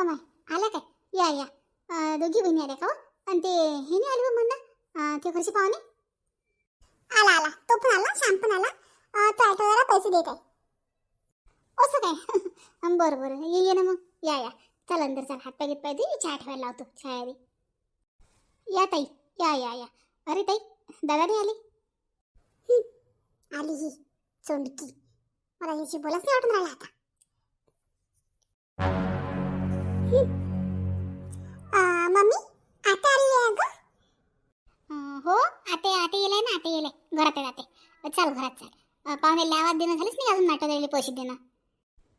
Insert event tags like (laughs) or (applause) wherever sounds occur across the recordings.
अमाय आला काय? या या. दोघी बहिणी आल्या का हो? आणि ते हे नाही आले म्हणा अं, ते घरचे पाहुणे? आला आला. तो पण आला श्याम पण आला. अं, तो ऑटोवाला पैसे देत आहे. असं काय? (laughs) बरं बरं. ये ये ना मग. या या. चल अंदर चल. हात पाय घेत पाहिजे चहा ठेवायला लावतो. चहा दे. या ताई. या या या. अरे ताई दादा नाही आली? आली ही. चोंडकी. मला याची बोलाच नाही वाटून राहिला आता. मम्मी आता आली आहे का हो आते आते येले ना आते येले घरात आहे आते चल घरात चल. अं, पाहुण्याला आवाज देणं झालीच नाही अजून नाटक पैसे देणं.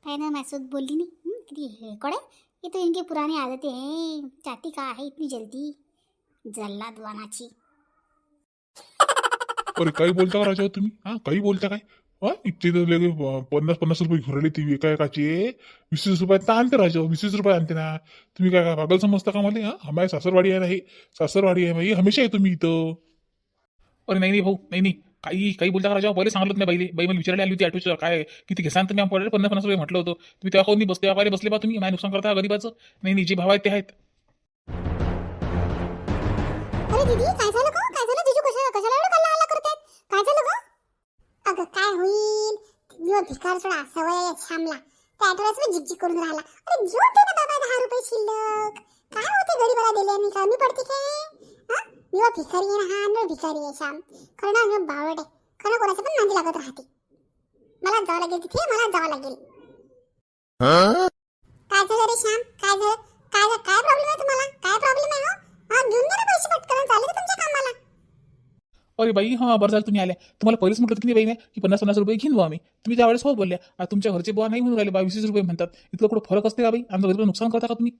काय ना माझ्यासोबत बोलली नाही? हं, किती हेकड आहे. ये तो इनकी पुरानी आदत है चाहती का है इतनी जल्दी? जल्लाद वानाची. अरे काही बोलता का राजा तुम्ही? हा काही बोलता काय? हा इतके तर लगे पन्नास पन्नास रुपये घेऊन ती एकाची वीस वीस रुपयात तर आणते राजा वीस वीस रुपये आणते ना. तुम्ही काय काय पागल समजता का मला? हा माझी सासरवाडी आहे ना हे. सासरवाडी आहे माझी हमेशा आहे तुम्ही इथं. अरे नाही नाही भाऊ नाही नाही. काही काही बोलता का राजा पहिले सांगलं नाही बाईले बाई मला विचारायला आली होती ऑटोचं काय किती घेसान तर मी पडले पन्नास पन्नास रुपये म्हटलं होतं. तुम्ही त्या कोणी बसले? व्यापारी बसले बा तुम्ही. माझ्या नुकसान करता गरीबाचं. नाही नाही जे भाव आहेत ते आहेत. अरे दीदी काय झालं काय झालं? जिजू कशाला कशाला एवढं कल्ला आला करतात काय झालं अगं काय होईल? यो भिकार सोडा सवय श्यामला त्या आठवड्याच मी झिकझिक करून राहिला. अरे घेऊन दे ना बाबा दहा रुपये शिल्लक. काय होते गरीबाला दिले मी कमी पडते काय? हा? मी भिकारी आहे ना हा आणि भिकारी आहे श्याम. खरं ना मी बावड. आहे खरं कोणाच्या पण नांदी लागत राहते. मला जावं लागेल तिथे मला जावं लागेल. काय झालं रे श्याम? काय झालं? काय? काय प्रॉब्लेम आहे तुम्हाला? काय प्रॉब्लेम आहे हो? हा घेऊन दे ना पैसे पटकन चालले का तुमच्या कामाला अरे बाई हा बरं झालं तुम्ही आल्या. तुम्हाला पहिलेच म्हटलं होतं की नाही बाईने की पन्नास पन्नास रुपये घेऊन आम्ही तुम्ही त्यावेळेस हो बोलल्या. आता तुमच्या घरचे बुवा नाही म्हणून राहिले बा वीस वीस रुपये म्हणतात. इतकं कुठं फरक असते का बाई? आमचं गरीब नुकसान करता का तुम्ही?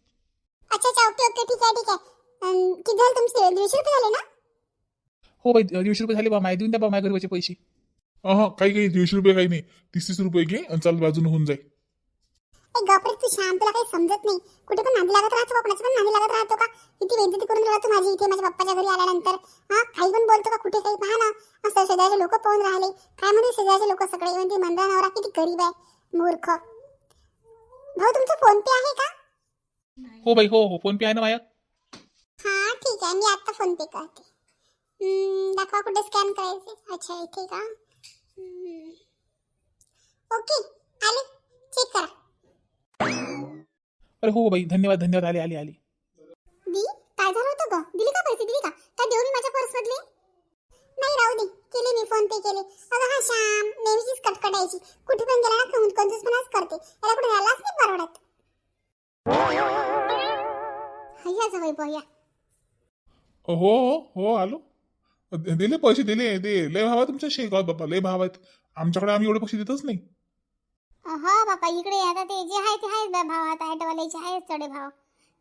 अच्छा अच्छा ओके ओके ठीक आहे ठीक आहे. अं, किती झाले तुमचे? दीडशे रुपये झाले ना? हो बाई दीडशे रुपये झाले बा माय देऊन द्या बा माझ्या गरीबाचे पैसे. हा काही काही दीडशे रुपये काही नाही. तीस तीस रुपये घे आणि चाल बाजून होऊन जाईल एक गपरे तू तुला काही समजत नाही. कुठे पण नांदी लागत राहतो का? कोणाच्या पण नांदी लागत राहतो का? किती बेइज्जती करून राहतो माझी इथे माझ्या पप्पाच्या घरी आल्यानंतर. हा काही पण बोलतो का? कुठे काही पहा ना. असं शेजारचे लोक पाहून राहिले. काय म्हणते शेजारचे लोक? सगळे म्हणते मंडळ नवरा किती गरीब आहे. मूर्ख. भाऊ तुमचा फोन पे आहे का? हो बाई हो हो फोन पे आहे ना माया हा ठीक आहे. मी आता फोन पे करते. हम्म, दाखवा कुठे स्कॅन करायचे. अच्छा इथे का? हम्म. ओके आले. चेक करा. अरे हो बाई धन्यवाद धन्यवाद. आले आले आले. दी काय झालं होतं ग? दिली का पैसे दिली का? काय देऊ मी माझ्या पर्स मधले? नाही राहू दे. केले मी फोन पे केले. अगं हा श्याम नेहमीचीच कटकटायची. कुठे पण गेला ना कंजूसपणाच करते. याला कुठे राहिलाच नाही परवडत. हय्या जवळ बया. हो हो हो आलो दिले पैसे दिले दे. लय भाव तुमच्या शेगाव बाबा लय भाव आहेत आमच्याकडे आम्ही एवढे पैसे देतच नाही. हा बापा इकडे आता ते जे आहे ते आहेच बा भाव. आता ॲटोवाल्याचे आहेच थोडे भाव.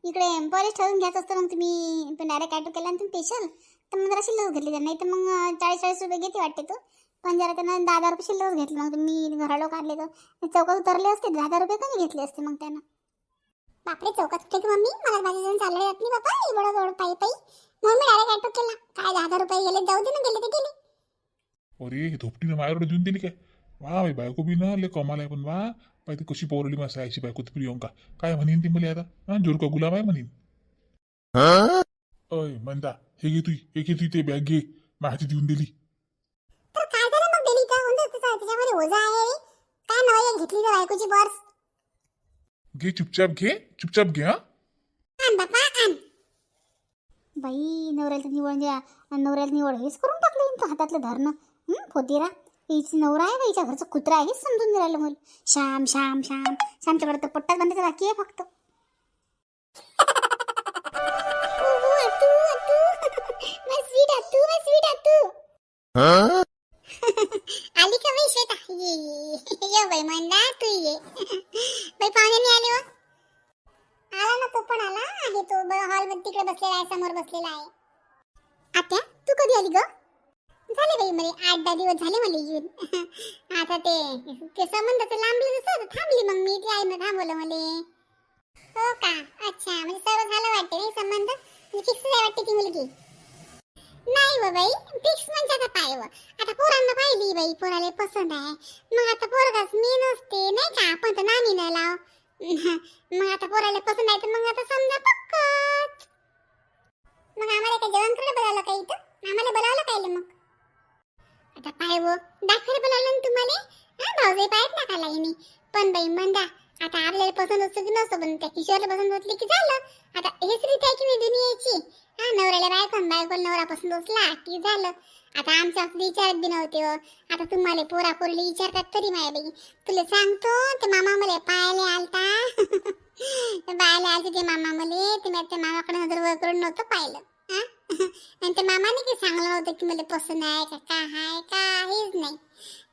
इकडे पहिलेच ठरवून घ्यायचं असतं मग तुम्ही तो डायरेक्ट ॲटो केला आणि तुम्ही स्पेशल तर मग जरा शिल्लक घेतली नाही तर मग चाळीस चाळीस रुपये घेते वाटते तो. पण जरा त्यानं दहा दहा रुपये शिल्लक घेतले. मग तुम्ही घरालो काढले तर चौकात उतरले असते दहा दहा रुपये कमी घेतले असते मग त्यानं. बापरे चौकात कुठे की मम्मी? मला माझ्या जण चालले जात नाही बापा. एवढं जवळ पायी पायी. म्हणून मी डायरेक्ट ॲटो केला. काय दहा दहा रुपये गेले जाऊ दे ना गेले ते गेले. अरे धोपटीनं माझ्याकडे देऊन दिली काय? वा बाई बायको बी ना लय कमाल आहे पण वा. बाई ती कशी पोरली माझ्या आईची बायको ती प्रियंका. काय म्हणीन ती मला आता? हा जोरका गुलाब आहे म्हणीन अय म्हणता हे घे तू हे घे तू ते बॅग घे. माझी देऊन दिली. घे चुपचाप घे चुपचाप घे हा. बाई नवऱ्याला निवड द्या. नवऱ्याला निवड हेच करून टाकलं हातातलं धरणं. फोतीरा? हिची नवरा आहे हिच्या घरचं कुत्रा आहे हेच समजून राहिलं मला. श्याम श्याम श्याम. श्यामच्याकडे तर पट्टाच बांधायचा बाकी आहे फक्त. (laughs) (laughs) (laughs) आली का बाई श्वेता? ये ये. ये बाई मंदा तू ये. बाई पाहुणे आले हो. आला ना तो पण आला. आहे तो हॉलमध्ये तिकडे बसलेला आहे समोर बसलेला आहे. आत्या तू कधी आली ग? झाले बाई मला आठ दहा दिवस झाले मला येऊन. (laughs) आता ते ते संबंध लांबलं जसं थांबली मग मी ते आईनं थांबवलं मले. हो का? अच्छा म्हणजे सर्व झालं वाटते म्हणजे नाही संबंध? फिक्स आहे वाटते ती मुलगी. नाही व बाई फिक्स म्हणजे आता पाय व? आता पोरांना पाहिली बाई पोराला पसंत आहे. मग आता पोरगाच मी नसते नाही का? आपण तर नामी नाही लाव. (laughs) मग आता पोराला पसंत आहे तर मग आता समजा पक्कच. मग आम्हाला काय जेवण करायला बोलावलं का इथं? आम्हाला बोलावलं काय मग? आहे पाय वो. दाखवायला बोलावलं ना तुम्हाला? हा भाऊजाई पाहत ना खाला हिने पण बाई मंदा आता आपल्याला पसंत होतं की नसतं पण त्या किशोरला पसंत असली की झालं. आता हेच रीत आहे की नाही दुनियेची? हा नवऱ्याला बायको बायकोला नवरा पसंत असला की झालं. आता आमच्या असं विचारत बी नव्हते हो. आता तुम्हाला पोरा पोरली विचारतात तरी माया बाई. तुला सांगतो ते मामा मला पायाला आलता. (laughs) पायाला आलते ते मामा मला. ते मी त्या मामाकडे नजर वगैरे नव्हतं पाहिलं. आणि त्या मामाने की सांगलं नव्हतं की मला पसंत आहे का काय आहे काहीच नाही.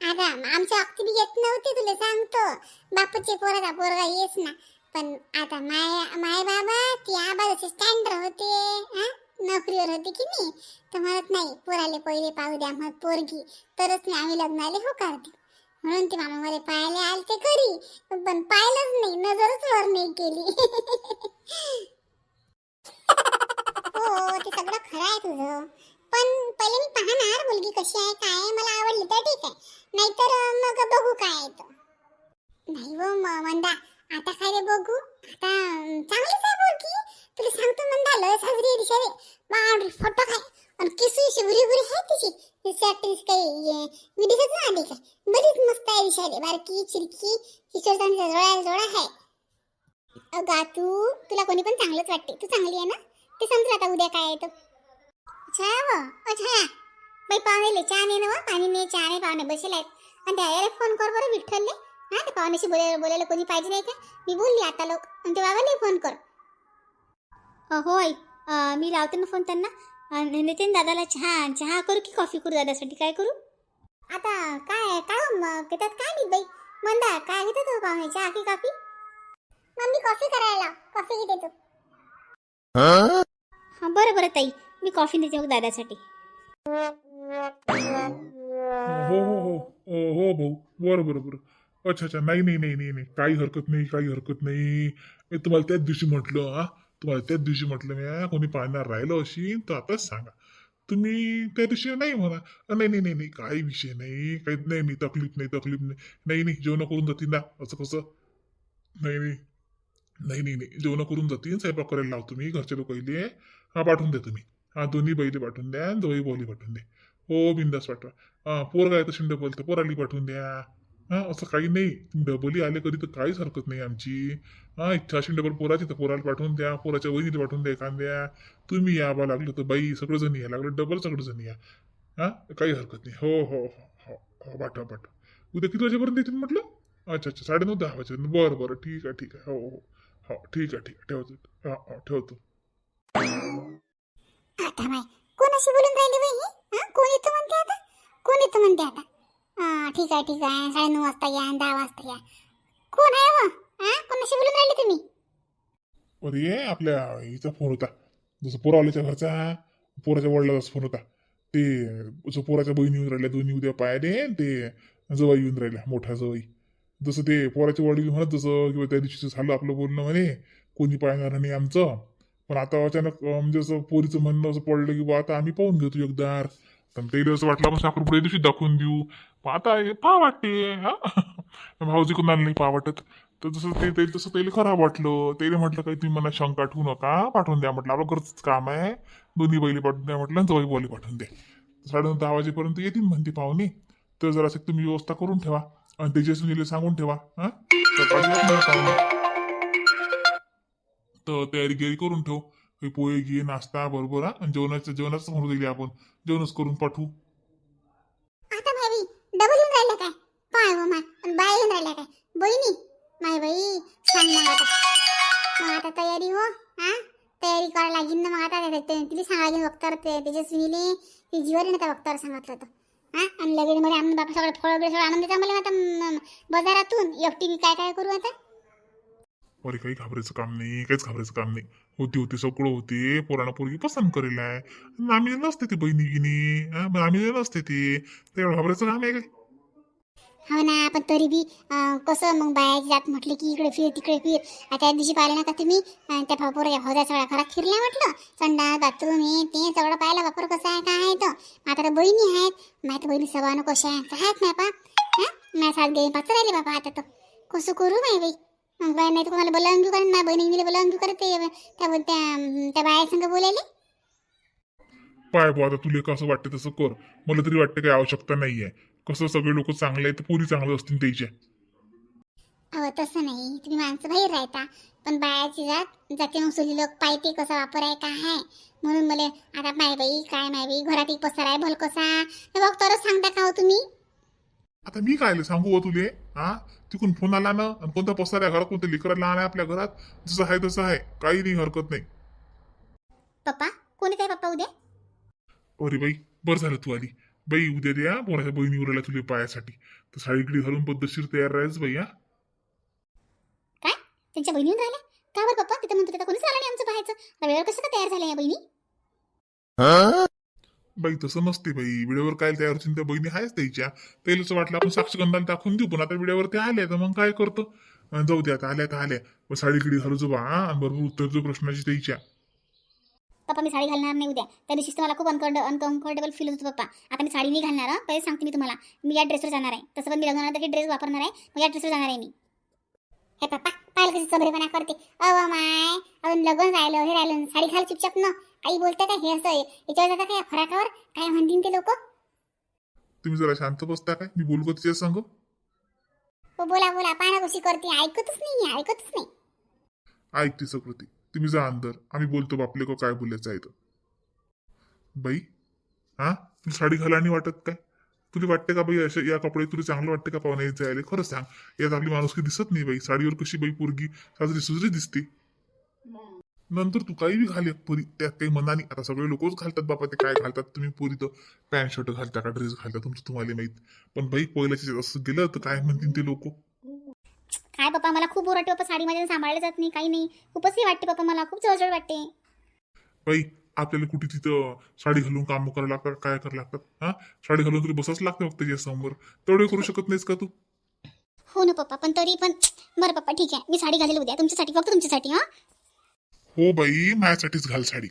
आता आमच्या अक्ती बी येत नव्हती तुला सांगतो. बापूचे पोरगा पोरगा येस ना. पण आता माय माय बाबा ती आबाचे स्टँडर होते हा? नोकरीवर होते की नाही? तर म्हणत नाही पोराले पहिले पाहू द्या मग पोरगी. तरच नाही आम्ही लग्नाले होकारते देऊ म्हणून ते मामा मला पाहायला आले ते घरी. पण पाहिलंच नाही नजरच वर नाही केली. (laughs) हो ते सगळं खरं आहे तुझं. पण पहिले मी पाहणार मुलगी कशी आहे काय आहे मला आवडली तर ठीक आहे. नाहीतर अं, मग बघू काय आहे तर नाही व म- मंदा आता काय रे बघू? आता अं, चांगलीच आहे मुलगी. तुला सांगतो मंदा लय साजरी आहे दिशा रे बापरे फोटो काय? आणि किसू शिवरी बुरी आहे तिची. तिची ऍक्टिंग काही विडिओच ना आधी काय. बरीच मस्त आहे दिशा रे बारकी चिरकी किशोरचा जोडा जोडा आहे. अगा तू तुला कोणी पण चांगलंच वाटते. तू चांगली आहे ना? ते समजलं आता उद्या काय येतो छाया व? छाया. बाई पाहुणेले चहा नाही ना पाणी नाही चहा ने पाहुणे बसेल आहेत. आणि त्या यायला फोन कर बरं विठ्ठलले. हा ते पाहुण्याशी बोलायला बोलायला कोणी पाहिजे नाही का? मी बोलली आता लोक. आणि ते बाबाला फोन कर. अ, अ, मी लावते ना फोन त्यांना. आणि नितीन दादाला चहा चहा करू की कॉफी करू दादासाठी? काय करू? आता काय काय हो मग? त्याच्यात काय नाही बाई? मंदा काय घेतो तू पाहुणे? चहा की कॉफी मम्मी कॉफी करायला कॉफी घेते तू. हा बरं बरं ताई. मी कॉफी देते मग दादासाठी. हो हो हो हो हो भाऊ. बरं बरं बरं. अच्छा अच्छा. नाही नाही नाही नाही नाही. काही हरकत नाही काही हरकत नाही. मी तुम्हाला त्याच दिवशी म्हटलं हा? तुम्हाला त्याच दिवशी म्हटलं मी कोणी पाहणार राहिलं अशी तर आताच सांगा. तुम्ही त्या दिवशी नाही म्हणा. अ, नाही नाही नाही नाही. काही विषय नाही. काही नाही नाही तकलीफ नाही तकलीफ नाही. नाही नाही जेवण करून जातील ना असं कसं? नाही नाही. नाही नाही नाही. जेवण करून जातील स्वयंपाक करायला लावतो मी घरच्या लोक हा पाठवून द्या तुम्ही हा दोन्ही बैले पाठवून द्या आणि दोन्ही बोली पाठवून द्या हो बिंदास पाठवा. हां पोरगा आहे तशी डबल तर पोराली पाठवून द्या. हां असं काही नाही. तुम्ही डबली आले कधी तर काहीच हरकत नाही आमची. हां इच्छा अशी डबल पोराची तर पोराला पाठवून द्या पोराच्या वहिनीला पाठवून द्या एखाद्या. तुम्ही या बा लागलं तर बाई सगळं या. लागलं डबल सगळं जण या. हां काही हरकत नाही. हो हो हो हो हो पाठवा पाठवा. उद्या किती वाजेपर्यंत येतील म्हटलं? अच्छा अच्छा साडेनऊ दहा वाजेपर्यंत. बरं बरं ठीक आहे ठीक आहे. हो हो. हो. हो ठीक आहे ठीक आहे. ठेवतो. हा हो ठेवतो. आता माय कोणाशी बोलून राहिली बाई ही? हा कोण येतं म्हणते आता? कोण येतं म्हणते आता? हा ठीक आहे ठीक आहे. साडेनऊ वाजता या दहा वाजता या. कोण आहे व हा कोणाशी बोलून राहिली तुम्ही? अरे आपल्या हिचा फोन होता. जसं पोरावल्याच्या घरचा पोराच्या वडिलाचाच फोन होता. ते जसं पोराच्या बहिणी येऊन राहिल्या दोन्ही उद्या पायाने ते जवाई येऊन राहिल्या मोठ्या जवाई जसं ते पोराचे वडील म्हणत जसं किंवा त्या दिवशी झालं आपलं बोलणं म्हणे कोणी पाहणार नाही आमचं. पण आता अचानक म्हणजे असं पोरीचं म्हणणं असं पडलं की बा आता आम्ही पाहून घेतो एकदार. तर त्याला असं वाटलं आपण साखरपुड्या दिवशी दाखवून देऊ. आता हे पहा वाटते हा? (laughs) भाऊजी कुणाला नाही पहा वाटत. तर जसं ते ते तसं त्याला खराब वाटलं. त्याला म्हटलं काही तुम्ही मला शंका ठेवू नका पाठवून द्या. म्हटलं आपलं घरचंच काम आहे. दोन्ही बैली पाठवून द्या. म्हटलं जवळ बोली पाठवून द्या. साडे दहा वाजेपर्यंत येतील म्हणते पाहुणे. तर जरासं तुम्ही व्यवस्था करून ठेवा. आणि त्याच्या सुनीला सांगून ठेवा हा? तर तयारी गिरी करून ठेव. काही पोहे घे नाश्ता बरोबर हा? आणि जेवणाचं जेवणाचं म्हणून दिली आपण. जेवणच करून पाठवू. आता भाई डबल येऊन राहिलं काय? पाय व माय आणि बाय येऊन राहिल्या काय? बहिणी माय बाई सांग मग आता. मग आता तयारी हो हा? तयारी करायला लागेल ना मग आता. ते- तिला सांगायला लागेल वक्तावर ते तेजस्विनीले ती जीवर ना त्या वक्तावर सांगितलं होतं. हा? आणि लगेच मध्ये आम्ही बापा सगळं फळ वगैरे सगळं आणून देता मला आता बाजारातून. एकटी मी काय काय करू आता? अरे काही घाबरायचं काम नाही काहीच घाबरायचं काम नाही. होती होती सगळं होते. पोराणा पोरगी पसंत करेल आहे. आम्ही नसते ते बहिणी गिनी आम्ही नसते ते. ते घाबरायचं काम आहे काय हो ना पण तरी बी कसं मग बाहेर जात म्हटलं की इकडे फिर तिकडे फिर. आता त्या दिवशी पाहिलं ना का तुम्ही? त्या भाऊपोराच्या भाऊजा सगळ्या घरात फिरल्या म्हटलं. संडास बाथरूम हे ते सगळं पाहिलं बापूर कसं आहे काय आहे तर आता तर बहिणी आहेत. माझ्या बहिणी सभानं कशा आहेत? आहेत नाही पा. हा? माझ्या साथ गेली पाच राहिले बाबा आता तर. कसं करू नाही बाई? मग बाय नाही तर कोणाला बोलावून घेऊ कारण माझ्या बहिणीला बोलावून घेऊ करत त्या त्या त्या बाया संग बोलायले? पाय बुवा आता तुला कसं वाटतं तसं कर. मला तरी वाटतं काही आवश्यकता नाहीये. कसं सगळे लोक चांगले आहेत पुरी चांगले असतील त्याच्या अहो तसं नाही. तुम्ही माणसं बाहेर राहता. पण बायाची जात जाते मग सुली लोक पाहिजे कसा वापर आहे काय आहे? म्हणून मला आता माय बाई काय माय बाई घरात एक पसार आहे भल कसा? हे बघ तरच सांगता का हो तुम्ही? आता मी काय सांगू हो तुले? हा? तिकून फोन आला ना आणि कोणता पसार आहे घरात कोणतं लिकर लहान आहे आपल्या घरात जसं आहे तसं आहे. काही नाही हरकत नाही. पप्पा कोणी काय पप्पा उद्या? अरे बाई बरं झालं तू आली. बाई उद्या द्या कोणाच्या बहिणी उरायला तुला पायासाठी. तर साडीकडे घालून पद्धतशीर तयार राहायचं बाई हा. काय? त्यांच्या बहिणीहून राहिल्या? का बरं पप्पा? तिथं म्हणतो कोणीच आलं नाही आमचं पाहायचं. वेळेवर कसं काय तयार झाल्या या बहिणी? बाई तसं नसते बाई. वेळेवर काय तयार होतील त्या बहिणी आहेच त्याच्या. त्याला वाटलं आपण साक्षगंधाला दाखवून देऊ पण आता वेळेवर ते आल्या तर मग काय करतो? अं, जाऊ द्या आता आल्या तर आल्या. साडीकडे घालू जो बा हा, आणि बरोबर उत्तर जो प्रश्नाची त्याच्या. पप्पा मी साडी घालणार नाही उद्या. त्या दिवशी मला खूप अनकम्फर्ट अनकम्फर्टेबल फील होतं पप्पा. आता मी साडी नाही घालणार हं. पहिले सांगते मी तुम्हाला. मी या ड्रेसवर जाणार आहे. तसं पण मी लग्नानंतर ड्रेस वापरणार आहे. मग या ड्रेसवर जाणार आहे मी. हे पप्पा पाहिलं कशी चबरेपणा करते. अव माय अजून लग्न राहिलं हे राहिलं. साडी घाल चुपचाप न. आई बोलते काय हे असं याच्यावर जाता काय फराकावर? काय म्हणतील ते लोक? तुम्ही जरा शांत बसता काय? मी बोलू का तिच्या संग. हो बोला बोला. पाना कशी करते. ऐकतच नाही ऐकतच नाही. ऐकते सगळं ती. तुम्ही जा अंदर. आम्ही बोलतो बापले को काय बोलायचं आहे तर बाई हा? तुला साडी घाला वाटत काय? तुला वाटते का बाई अशा या कपडे तुला चांगलं वाटते का पाहुणे जायला खरं सांग यात आपली माणुसकी दिसत नाही बाई. साडीवर कशी बाई पोरगी साजरी सुजरी दिसते. नंतर तू काही बी घाल पोरी. त्यात काही मनाने. आता सगळे लोकच घालतात बापा ते काय घालतात? तुम्ही पोरी तर पॅन्ट शर्ट घालता का ड्रेस घालता? तुमचं तुम्हाला माहीत. पण बाई पहिल्याच्या असं गेलं तर काय म्हणतील ते लोक? काय पप्पा मला खूप ओरडते पप्पा साडी माझ्या सांभाळलं जात नाही काही नाही. खूपच हे वाटते पप्पा मला खूप जवळजवळ वाटते. बाई आपल्याला कुठे तिथं साडी घालून काम करावं लागतात काय करावं लागतात? हा? साडी घालून तरी बसाच लागतं फक्त त्याच्यासमोर. तेवढे करू शकत नाहीस का तू? हो ना पप्पा पण तरी पण बरं पप्पा ठीक आहे. मी साडी घालेल उद्या तुमच्यासाठी फक्त तुमच्यासाठी हां? हो बाई माझ्यासाठीच घाल साडी.